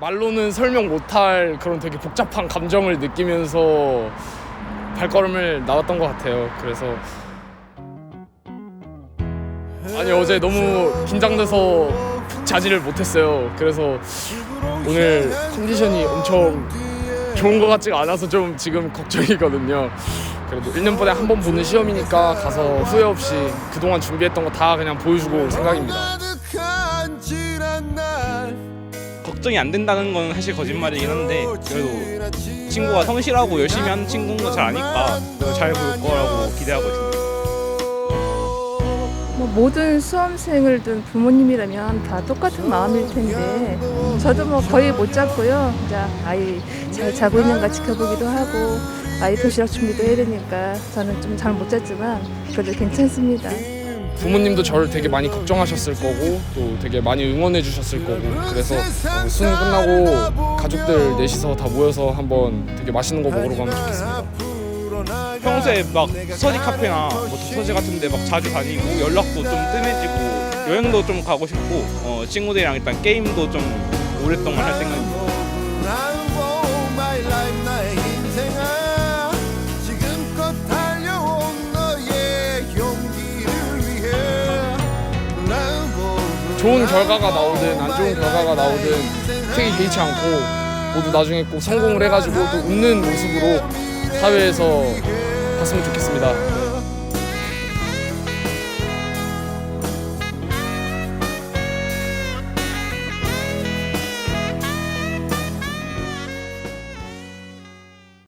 말로는 설명 못할 그런 되게 복잡한 감정을 느끼면서 발걸음을 나왔던 것 같아요. 그래서 아니 어제 너무 긴장돼서 자지를 못했어요. 그래서 오늘 컨디션이 엄청 좋은 것 같지가 않아서 좀 지금 걱정이거든요. 그래도 1년 번에 한 번 보는 시험이니까 가서 후회 없이 그동안 준비했던 거 다 그냥 보여주고 올 생각입니다. 걱정이 안 된다는 건 사실 거짓말이긴 한데 그래도 친구가 성실하고 열심히 하는 친구인 거 잘 아니까 잘 볼 거라고 기대하고 있습니다. 뭐 모든 수험생을 둔 부모님이라면 다 똑같은 마음일 텐데 저도 뭐 거의 못 잤고요. 이제 아이 잘 자고 있는가 지켜보기도 하고 아이 도시락 준비도 해야 되니까 저는 좀 잘 못 잤지만 그래도 괜찮습니다. 부모님도 저를 되게 많이 걱정하셨을 거고 또 되게 많이 응원해 주셨을 거고 그래서 어, 수능 끝나고 가족들 넷이서 다 모여서 한번 되게 맛있는 거 먹으러 가면 좋겠습니다. 평소에 막 서지 카페나 뭐 도서지 같은 데 막 자주 다니고 연락도 좀 뜸해지고 여행도 좀 가고 싶고 어, 친구들이랑 일단 게임도 좀 오랫동안 할 생각입니다. 좋은 결과가 나오든 안 좋은 결과가 나오든 크게 개의치 않고 모두 나중에 꼭 성공을 해가지고 또 웃는 모습으로 사회에서 봤으면 좋겠습니다.